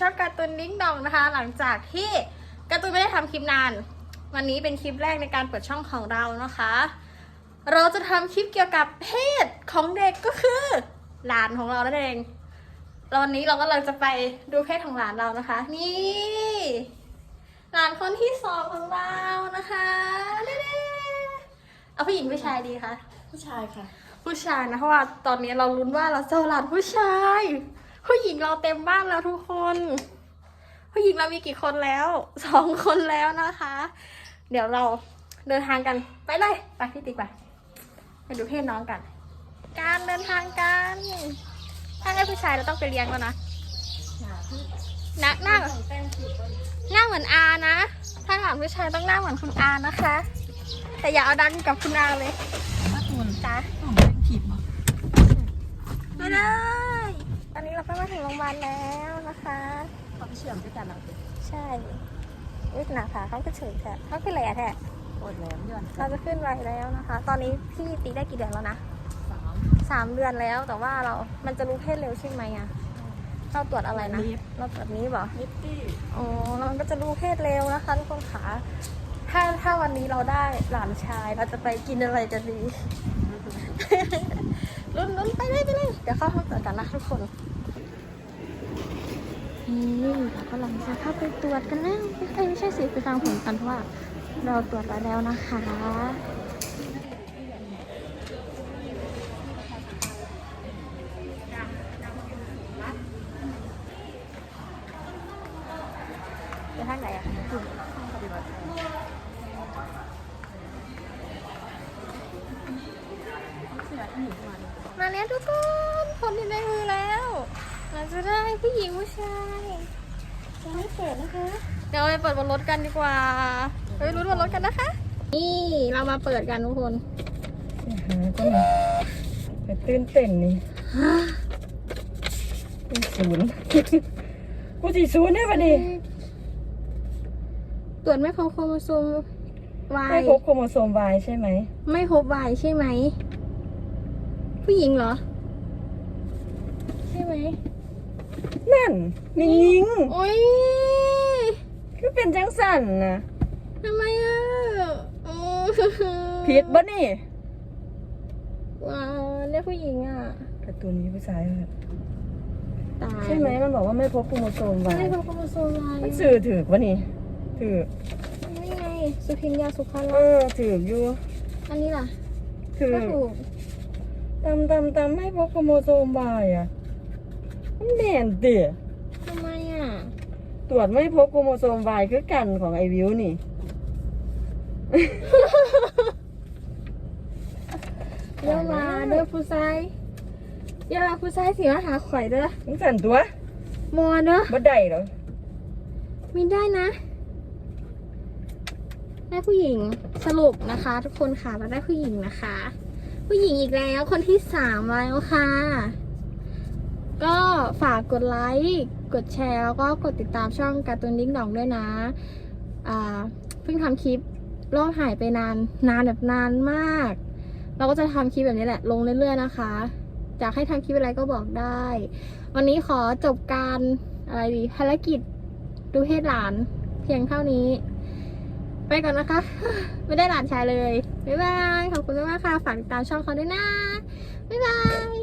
ช่องการ์ตูนดิ้งดองนะคะ หลังจากที่การ์ตูนไม่ได้ทำคลิปนาน วันนี้เป็นคลิปแรกในการเปิดช่องของเรานะคะ เราจะทำคลิปเกี่ยวกับเพศของเด็กก็คือหลานของเรานั่นเองแล้ววันนี้เราก็เลยจะไปดูเพศของหลานเรานะคะ นี่หลานคนที่สองของเรานะคะเด้ๆเอาผู้หญิงผู้ชายดีคะผู้ชายค่ะ ผู้ชายนะเพราะว่าตอนนี้เราลุ้นว่าเราจะเอาหลานผู้ชาย ผู้หญิงเราเต็มบ้านแล้วทุกคน ผู้หญิงเรามีกี่คนแล้วสองคนแล้วนะคะ เดี๋ยวเราเดินทางกันไปเลยไปพี่ติ๊กไปไปดูเพศน้องกัน การเดินทางกันถ้าให้ผู้ชายเราต้องไปเลี้ยงแล้วนะนะหน้าแป้งผิดหน้าเหมือนอานะ ถ้าหลานผู้ชายต้องหน้าเหมือนคุณอานะคะ แต่อย่าเอาดันกับคุณอาเลยป้าตูนจ้าของแป้งผิดมั้งไม่ได้ต อนนี้เราก็มาถึงโรงพยาบาลแล้วนะคะเขาเชื่อมด้วยกันเราใช่วิกหนาค่ะเขาก็เฉยแท้เขาขึ้นเลยอะแท้ปวดแหลมย้อนเราจะขึ้นไวแล้วนะคะ ตอนนี้พี่ตีได้กี่เดือนแล้วนะสามสามเดือนแล้วแต่ว่าเรา มันจะรู้เพศเร็วใช่ไหมอะเราตรวจอะไรนะเราตรวจนี้เหรอนิตตี้อ๋อแล้วมันก็จะรู้เพศเร็วนะคะทุกคนค่ะถ้าถ้าวันนี้เราได้หลานชาย เราจะไปกินอะไรกันดีลุ้นลุ้นไปเลยไปเลยเดี๋ยวเข้าห้องตรวจกันนะทุกคน นี่เรากำลังจะเข้าไปตรวจกันนะเอ้ยไม่ใช่สิไปฟังผลกันเพราะว่า เราตรวจไปแล้วนะคะไปทางไหนอะปฏิบัติเสื้อที่หนีมาแล้วทุกคนผลอยู่ในมือแล้ว ผู้หญิงผู้ชายจะไม่เปิดนะคะ เดี๋ยวไปเปิดบนรถกันดีกว่าไปรุ้นบนรถกันนะคะ นี่เรามาเปิดกันทุกคนหาก็มาไปตื่นเต้นนี่เป็นศูนย์กูสี่ศูนย์ได้ปะดิตรวจไม่พบโครโมโซม Y ไม่พบโครโมโซม Y ใช่ไหม ไม่พบ Y ใช่ไหม ผู้หญิงเหรอ ใช่ไหม นั่นมียิงโอ้ยคือเป็นจังสันนะทำไมอะโอ้ผิดบ่นี่ว้าวเรียกผู้หญิงอะการ์ตูนนี้ผู้ชายเหรอตายใช่ไหมมันบอกว่าไม่พบโครโมโซมไม่ Y ได้พบโครโมโซม Y มันสื่อถือกวะนี่ถือกนี่ไงสุพิญญาสุภาเอลักษณ์อถือกอยู่ อันนี้ล่ะถือก็ถูกตำตำตำไม่พบโครโมโซม Y อะ มันแน่นเตี๋ยทำไมอะ ตรวจไม่พบโครโมโซม Y คือกันของไอวิวนี่เดี๋ยวมาเด้อผู้ชายเดี๋ยวมาผู้ชายสิมาหาข่อยเด้อมึงสั่นตัวมอเด้อบ่ได้เหรอไม่ได้นะได้ผู้หญิงสรุปนะคะ ทุกคนค่ะเราได้ผู้หญิงนะคะ ผู้หญิงอีกแล้วคนที่สามแล้วค่ะก็ ฝากกดไลค์กดแชร์แล้วก็กดติดตามช่องการ์ตูนดิ้งดองด้วยนะอ่าเพิ่งทำคลิปโลกหายไปนานนานแบบนานมาก เราก็จะทำคลิปแบบนี้แหละลงเรื่อยๆนะคะอยากให้ทำคลิปอะไรก็บอกได้ วันนี้ขอจบการอะไรดีภารกิจดูเพศหลานเพียงเท่านี้ ไปก่อนนะคะ ไม่ได้หลานชายเลย บ๊ายบาย ขอบคุณมากๆค่ะ ฝากติดตามช่องเขาด้วยนะ บ๊ายบาย